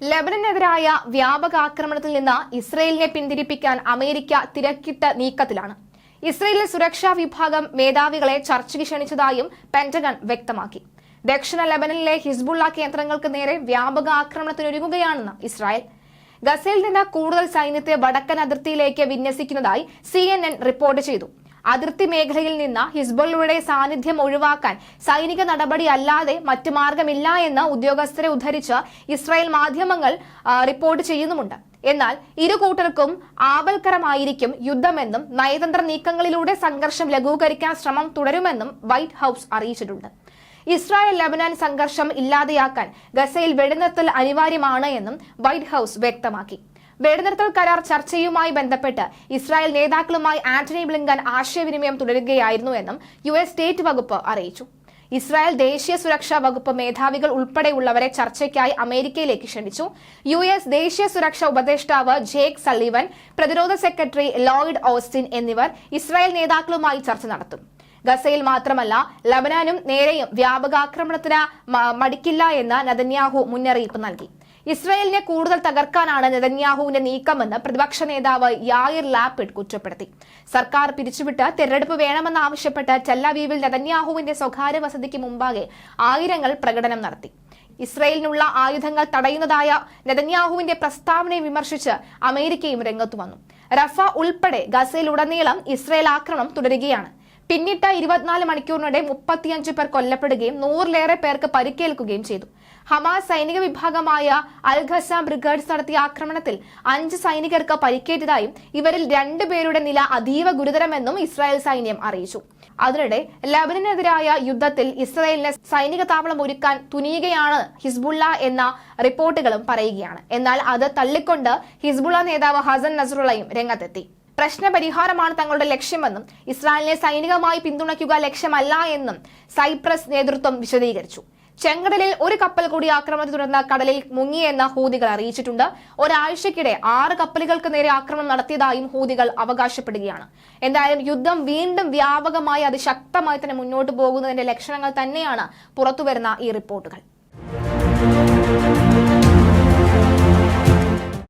ലെബനനെതിരായ വ്യാപക ആക്രമണത്തിൽ നിന്ന് ഇസ്രയേലിനെ പിന്തിരിപ്പിക്കാൻ അമേരിക്ക തിരക്കിട്ട നീക്കത്തിലാണ്. ഇസ്രയേലിലെ സുരക്ഷാ വിഭാഗം മേധാവികളെ ചർച്ചയ്ക്ക് ക്ഷണിച്ചതായും പെന്റഗൺ വ്യക്തമാക്കി. ദക്ഷിണ ലെബനനിലെ ഹിസ്ബുള്ള കേന്ദ്രങ്ങൾക്ക് നേരെ വ്യാപക ആക്രമണത്തിനൊരുങ്ങുകയാണെന്ന് ഇസ്രായേൽ. ഗസയിൽ നിന്ന് കൂടുതൽ സൈന്യത്തെ വടക്കൻ അതിർത്തിയിലേക്ക് വിന്യസിക്കുന്നതായി സി റിപ്പോർട്ട് ചെയ്തു. അതിർത്തി മേഖലയിൽ നിന്ന് ഹിസ്ബുള്ളയുടെ സാന്നിധ്യം ഒഴിവാക്കാൻ സൈനിക നടപടി അല്ലാതെ മറ്റു മാർഗമില്ല എന്ന് ഉദ്യോഗസ്ഥരെ ഉദ്ധരിച്ച് ഇസ്രായേൽ മാധ്യമങ്ങൾ റിപ്പോർട്ട് ചെയ്യുന്നുമുണ്ട്. എന്നാൽ ഇരു കൂട്ടർക്കും ആപൽക്കരമായിരിക്കും യുദ്ധമെന്നും നയതന്ത്ര നീക്കങ്ങളിലൂടെ സംഘർഷം ലഘൂകരിക്കാൻ ശ്രമം തുടരുമെന്നും വൈറ്റ് ഹൌസ് അറിയിച്ചിട്ടുണ്ട്. ഇസ്രായേൽ ലബനാൻ സംഘർഷം ഇല്ലാതെയാക്കാൻ ഗസയിൽ വെടിനിർത്തൽ അനിവാര്യമാണ് എന്നും വൈറ്റ് ഹൌസ് വ്യക്തമാക്കി. വെടിനിർത്തൽ കരാർ ചർച്ചയുമായി ബന്ധപ്പെട്ട് ഇസ്രായേൽ നേതാക്കളുമായി ആന്റണി ബ്ലിങ്കൻ ആശയവിനിമയം തുടരുകയായിരുന്നു എന്നും യു സ്റ്റേറ്റ് വകുപ്പ് അറിയിച്ചു. ഇസ്രായേൽ ദേശീയ സുരക്ഷാ വകുപ്പ് മേധാവികൾ ഉൾപ്പെടെയുള്ളവരെ ചർച്ചയ്ക്കായി അമേരിക്കയിലേക്ക് ക്ഷണിച്ചു. യു എസ് ദേശീയ സുരക്ഷാ ഉപദേഷ്ടാവ് ജേക്ക് സള്ളിവൻ പ്രതിരോധ സെക്രട്ടറി ലോയിഡ് ഓസ്റ്റിൻ എന്നിവർ ഇസ്രായേൽ നേതാക്കളുമായി ചർച്ച നടത്തും. ഗസയിൽ മാത്രമല്ല ലബനാനും നേരെയും വ്യാപകാക്രമണത്തിന് മടിക്കില്ല എന്ന് നദന്യാഹു മുന്നറിയിപ്പ് നൽകി. ഇസ്രായേലിനെ കൂടുതൽ തകർക്കാനാണ് നെതന്യാഹുവിന്റെ നീക്കമെന്ന് പ്രതിപക്ഷ നേതാവ് യായിർ ലാപ്പിഡ് കുറ്റപ്പെടുത്തി. സർക്കാർ പിരിച്ചുവിട്ട് തെരഞ്ഞെടുപ്പ് വേണമെന്നാവശ്യപ്പെട്ട് ടെല്ലവീവിൽ നെതന്യാഹുവിന്റെ സ്വകാര്യ വസതിക്ക് മുമ്പാകെ ആയിരങ്ങൾ പ്രകടനം നടത്തി. ഇസ്രയേലിനുള്ള ആയുധങ്ങൾ തടയുന്നതായ നെതന്യാഹുവിന്റെ പ്രസ്താവനയെ വിമർശിച്ച് അമേരിക്കയും രംഗത്തു വന്നു. റഫ ഉൾപ്പെടെ ഗസയിലുടനീളം ഇസ്രയേൽ ആക്രമണം തുടരുകയാണ്. പിന്നിട്ട ഇരുപത്തിനാല് മണിക്കൂറിനിടെ മുപ്പത്തിയഞ്ച് പേർ കൊല്ലപ്പെടുകയും നൂറിലേറെ പേർക്ക് പരിക്കേൽക്കുകയും ചെയ്തു. ഹമാസ് സൈനിക വിഭാഗമായ അൽ ഖസാം ബ്രിഗേഡ്സ് നടത്തിയ ആക്രമണത്തിൽ അഞ്ച് സൈനികർക്ക് പരിക്കേറ്റതായും ഇവരിൽ രണ്ടുപേരുടെ നില അതീവ ഗുരുതരമെന്നും ഇസ്രായേൽ സൈന്യം അറിയിച്ചു. അതിനിടെ ലബനനെതിരായ യുദ്ധത്തിൽ ഇസ്രായേലിന് സൈനിക താവളം ഒരുക്കാൻ തുനിയുകയാണ് ഹിസ്ബുള്ള എന്ന റിപ്പോർട്ടുകളും പറയുകയാണ്. എന്നാൽ അത് തള്ളിക്കൊണ്ട് ഹിസ്ബുള്ള നേതാവ് ഹസൻ നസറുള്ളയും രംഗത്തെത്തി. പ്രശ്നപരിഹാരമാണ് തങ്ങളുടെ ലക്ഷ്യമെന്നും ഇസ്രായേലിനെ സൈനികമായി പിന്തുണയ്ക്കുക ലക്ഷ്യമല്ല എന്നും സൈപ്രസ് നേതൃത്വം വിശദീകരിച്ചു. ചെങ്കടലിൽ ഒരു കപ്പൽ കൂടി ആക്രമണത്തെ തുടർന്ന് കടലിൽ മുങ്ങിയെന്ന് ഹൂതികൾ അറിയിച്ചിട്ടുണ്ട്. ഒരാഴ്ചക്കിടെ ആറ് കപ്പലുകൾക്ക് നേരെ ആക്രമണം നടത്തിയതായും ഹൂതികൾ അവകാശപ്പെടുകയാണ്. എന്തായാലും യുദ്ധം വീണ്ടും വ്യാപകമായി അതിശക്തമായി തന്നെ മുന്നോട്ട് പോകുന്നതിന്റെ ലക്ഷണങ്ങൾ തന്നെയാണ് പുറത്തുവരുന്ന ഈ റിപ്പോർട്ടുകൾ.